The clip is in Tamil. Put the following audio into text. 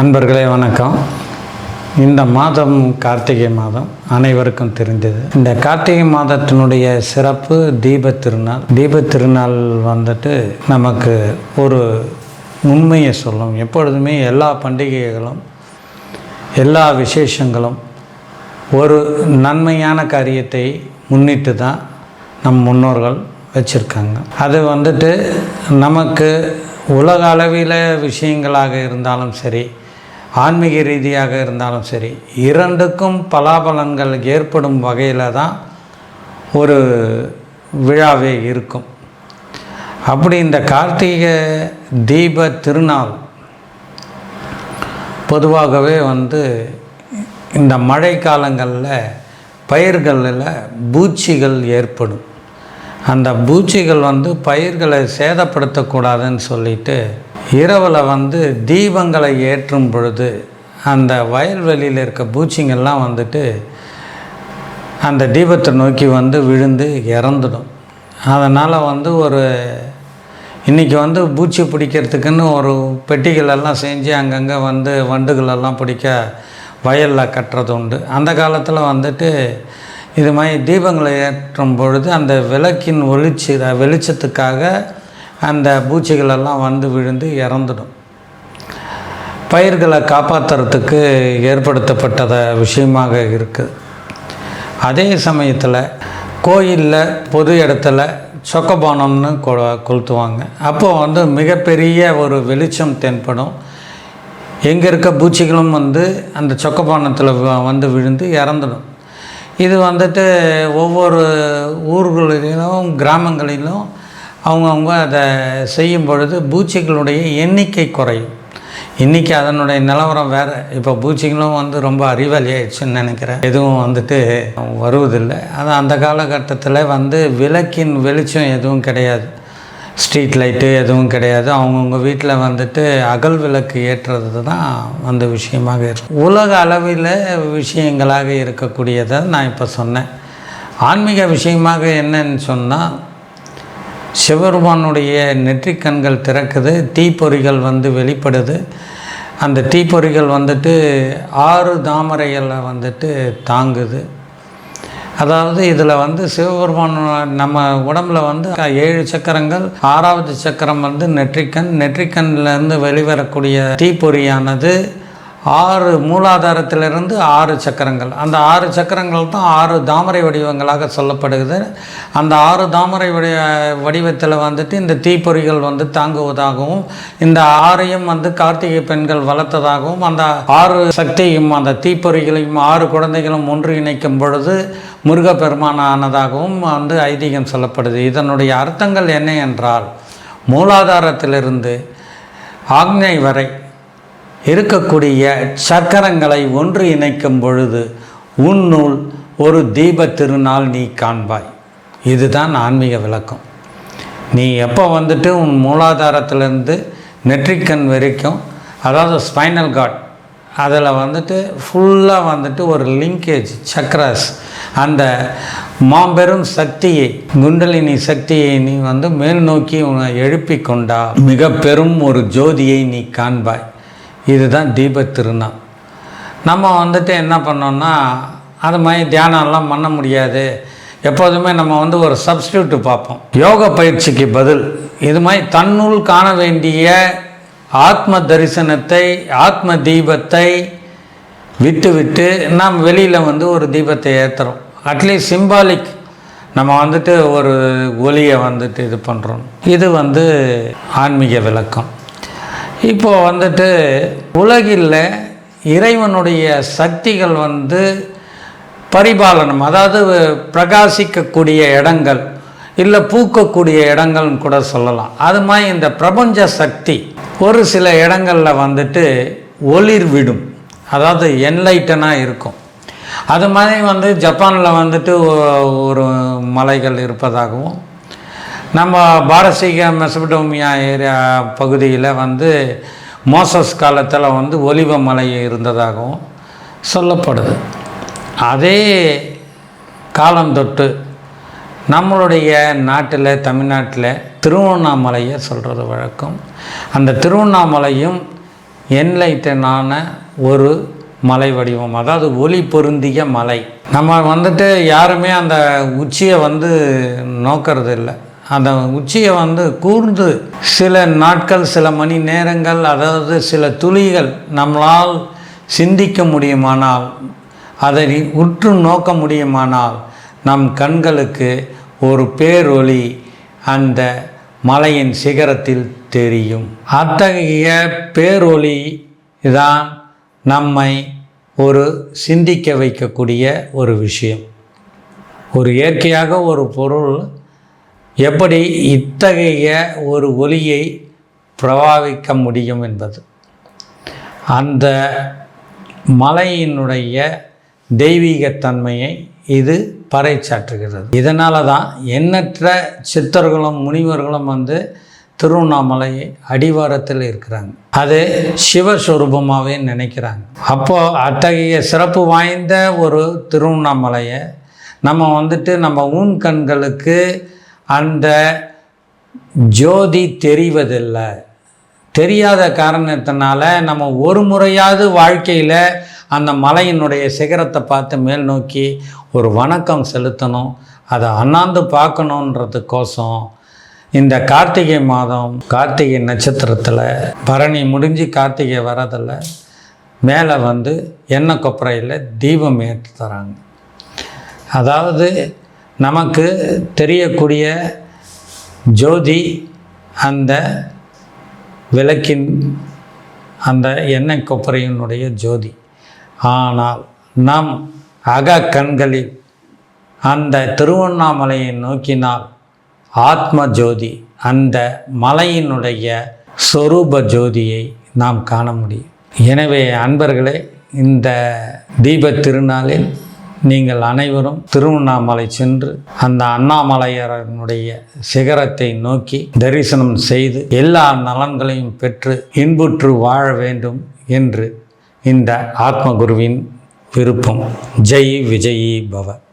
அன்பர்களே வணக்கம். இந்த மாதம் கார்த்திகை மாதம் அனைவருக்கும் தெரிந்தது. இந்த கார்த்திகை மாதத்தினுடைய சிறப்பு தீப திருநாள். தீப திருநாள் வந்துட்டு நமக்கு ஒரு உண்மையை சொல்லும். எப்பொழுதுமே எல்லா பண்டிகைகளும் எல்லா விசேஷங்களும் ஒரு நன்மையான காரியத்தை முன்னிட்டு தான் நம் முன்னோர்கள் வச்சுருக்காங்க. அது வந்துட்டு நமக்கு உலக அளவில் விஷயங்களாக இருந்தாலும் சரி ஆன்மீக ரீதியாக இருந்தாலும் சரி இரண்டுக்கும் பலாபலன்கள் ஏற்படும் வகையில் தான் ஒரு விழாவே இருக்கும். அப்படி இந்த கார்த்திகை தீப திருநாள் பொதுவாகவே வந்து இந்த மழை காலங்களில் பயிர்களில் பூச்சிகள் ஏற்படும். அந்த பூச்சிகள் வந்து பயிர்களை சேதப்படுத்தக்கூடாதுன்னு சொல்லிட்டு இரவில் வந்து தீபங்களை ஏற்றும் பொழுது அந்த வயல்வெளியில் இருக்க பூச்சிங்கள்லாம் வந்துட்டு அந்த தீபத்தை நோக்கி வந்து விழுந்து இறந்துடும். அதனால் வந்து ஒரு இன்றைக்கி வந்து பூச்சி பிடிக்கிறதுக்குன்னு ஒரு பெட்டிகள் எல்லாம் செஞ்சு அங்கங்கே வந்து வண்டுகளெல்லாம் பிடிக்க வயலில் கட்டுறது உண்டு. அந்த காலத்தில் வந்துட்டு இது மாதிரி தீபங்களை ஏற்றும் பொழுது அந்த விளக்கின் ஒளிச்சி வெளிச்சத்துக்காக அந்த பூச்சிகளெல்லாம் வந்து விழுந்து இறந்துடும். பயிர்களை காப்பாற்றுறதுக்கு ஏற்படுத்தப்பட்டத விஷயமாக இருக்குது அதே சமயத்தில் கோயிலில் பொது இடத்துல சொக்கபானம்னு கொ கொளுத்துவாங்க. அப்போது வந்து மிகப்பெரிய ஒரு வெளிச்சம் தென்படும். எங்கே இருக்க பூச்சிகளும் வந்து அந்த சொக்கபானத்தில் வந்து விழுந்து இறந்துடும். இது வந்துட்டு ஒவ்வொரு ஊர்களிலும் கிராமங்களிலும் அவங்கவுங்க அதை செய்யும் பொழுது பூச்சிகளுடைய எண்ணிக்கை குறையும். இன்றைக்கி அதனுடைய நிலவரம் வேறு. இப்போ பூச்சிகளும் வந்து ரொம்ப அறிவாளியாயிடுச்சுன்னு நினைக்கிறேன். எதுவும் வந்துட்டு வருவதில்லை. அது அந்த காலகட்டத்தில் வந்து விளக்கின் வெளிச்சம் எதுவும் கிடையாது. ஸ்ட்ரீட் லைட்டு எதுவும் கிடையாது. அவங்கவுங்க வீட்டில் வந்துட்டு அகல் விளக்கு ஏற்றுறது தான் வந்து விஷயமாக இருக்கும் உலக அளவில் விஷயங்களாக இருக்கக்கூடியதை நான் இப்போ சொன்னேன். ஆன்மீக விஷயமாக என்னன்னு சொன்னால் சிவபெருமானுடைய நெற்றிக் கண்கள் திறக்குது தீப்பொறிகள் வந்து வெளிப்படுது. அந்த தீப்பொறிகள் வந்துட்டு ஆறு தாமரைகளை வந்துட்டு தாங்குது. அதாவது இதில் வந்து சிவபெருமான் நம்ம உடம்புல வந்து ஏழு சக்கரங்கள் ஆறாவது சக்கரம் வந்து நெற்றிக்கண். நெற்றிக்கண்ணிலேருந்து வெளிவரக்கூடிய தீப்பொறியானது ஆறு மூலாதாரத்திலிருந்து ஆறு சக்கரங்கள். அந்த ஆறு சக்கரங்கள் தான் ஆறு தாமரை வடிவங்களாக சொல்லப்படுகிறது. அந்த ஆறு தாமரை வடி வடிவத்தில் வந்துட்டு இந்த தீப்பொறிகள் வந்து தாங்குவதாகவும் இந்த ஆறையும் வந்து கார்த்திகை பெண்கள் வளர்த்ததாகவும் அந்த ஆறு சக்தியும் அந்த தீப்பொறிகளையும் ஆறு குழந்தைகளும் ஒன்று இணைக்கும் பொழுது முருகப்பெருமான் ஆனதாகவும் வந்து ஐதீகம் சொல்லப்படுது. இதனுடைய அர்த்தங்கள் என்ன என்றால் மூலாதாரத்திலிருந்து ஆக்ஞை வரை இருக்கக்கூடிய சக்கரங்களை ஒன்று இணைக்கும் பொழுது உன்னுள் ஒரு தீப திருநாள் நீ காண்பாய். இதுதான் ஆன்மீக விளக்கம். நீ எப்போ வந்துட்டு உன் மூலாதாரத்திலேருந்து நெற்றிக்கண் வரைக்கும் அதாவது ஸ்பைனல் கார்ட் அதில் வந்துட்டு ஃபுல்லாக வந்துட்டு ஒரு லிங்கேஜ் சக்ராஸ் அந்த மாபெரும் சக்தியை குண்டலினி சக்தியை நீ வந்து மேல் நோக்கி உன்னை எழுப்பி கொண்டா மிக பெரும் ஒரு ஜோதியை நீ காண்பாய். இதுதான் தீப திருநாள் நம்ம வந்துட்டு என்ன பண்ணோம்னா அது மாதிரி தியானம்லாம் பண்ண முடியாது. எப்போதுமே நம்ம வந்து ஒரு சப்ஸ்டியூட்டு பார்ப்போம். யோக பயிற்சிக்கு பதில். இது மாதிரி தன்னுள் காண வேண்டிய ஆத்ம தரிசனத்தை ஆத்ம தீபத்தை விட்டு விட்டு நாம் வெளியில் வந்து ஒரு தீபத்தை ஏற்றுறோம் அட்லீஸ்ட் சிம்பாலிக் நம்ம வந்துட்டு ஒரு ஒலியை வந்துட்டு இது பண்ணுறோம் இது வந்து ஆன்மீக விளக்கம். இப்போ வந்துட்டு உலகில் இறைவனுடைய சக்திகள் வந்து பரிபாலனம் அதாவது பிரகாசிக்கக்கூடிய இடங்கள் இல்லை பூக்கக்கூடிய இடங்கள்னு கூட சொல்லலாம். அது மாதிரி இந்த பிரபஞ்ச சக்தி ஒரு சில இடங்களில் வந்துட்டு ஒளிர் விடும். அதாவது என்லைட்டனாக இருக்கும். அது மாதிரி வந்து ஜப்பானில் வந்துட்டு ஒரு மலைகள் இருப்பதாகவும் நம்ம பாரசீக மெசபடோமியா ஏரியா பகுதியில் வந்து மோசஸ் காலத்தில் வந்து ஒலிவ மலை இருந்ததாகவும் சொல்லப்படுது. அதே காலம் தொட்டு நம்மளுடைய நாட்டில் தமிழ்நாட்டில் திருவண்ணாமலையை சொல்கிறது வழக்கம். அந்த திருவண்ணாமலையும் என்லைட்டனான ஒரு மலை வடிவம் அதாவது ஒளி பொருந்திய மலை. நம்ம வந்துட்டு யாருமே அந்த உச்சியை வந்து நோக்கிறது இல்லை அந்த உச்சியை வந்து கூர்ந்து சில நாட்கள் சில மணி நேரங்கள் அதாவது சில துளிகள் நம்மளால் சிந்திக்க முடியுமானால் அதை உற்று நோக்க முடியுமானால் நம் கண்களுக்கு ஒரு பேரொளி அந்த மலையின் சிகரத்தில் தெரியும். அத்தகைய பேரொளி தான் நம்மை ஒரு சிந்திக்க வைக்கக்கூடிய ஒரு விஷயம். ஒரு இயற்கையாக ஒரு பொருள் எப்படி இத்தகைய ஒரு ஒலியை பிரபாவிக்க முடியும் என்பது. அந்த மலையினுடைய தெய்வீகத்தன்மையை இது பறைச்சாற்றுகிறது. இதனால தான் எண்ணற்ற சித்தர்களும் முனிவர்களும் வந்து திருவண்ணாமலை அடிவாரத்தில் இருக்கிறாங்க. அது சிவஸ்வரூபமாகவே நினைக்கிறாங்க. அப்போது அத்தகைய சிறப்பு வாய்ந்த ஒரு திருவண்ணாமலையை நம்ம வந்துட்டு நம்ம ஊன் கண்களுக்கு அந்த ஜோதி தெரிவதில்லை. தெரியாத காரணத்தினால நம்ம ஒரு முறையாவது வாழ்க்கையில் அந்த மலையினுடைய சிகரத்தை பார்த்து மேல் நோக்கி ஒரு வணக்கம் செலுத்தணும் அதை அண்ணாந்து பார்க்கணுன்றதுக்கோசம் இந்த கார்த்திகை மாதம் கார்த்திகை நட்சத்திரத்தில் பரணி முடிஞ்சு கார்த்திகை வரதில் மேலே வந்து எண்ணெய் கொப்பரையில் தீபம் ஏற்றி தராங்க. அதாவது நமக்கு தெரியக்கூடிய ஜோதி அந்த விளக்கின் அந்த எண்ணெய் கொப்பரையினுடைய ஜோதி. ஆனால் நம் அக கண்களில் அந்த திருவண்ணாமலையை நோக்கினால் ஆத்ம ஜோதி அந்த மலையினுடைய சொரூப ஜோதியை நாம் காண முடியும். எனவே அன்பர்களே இந்த தீப திருநாளில் நீங்கள் அனைவரும் திருவண்ணாமலை சென்று அந்த அண்ணாமலையரனுடைய சிகரத்தை நோக்கி தரிசனம் செய்து எல்லா நலன்களையும் பெற்று இன்புற்று வாழ வேண்டும் என்று இந்த ஆத்மகுருவின் விருப்பம். ஜெய் விஜயி பவ.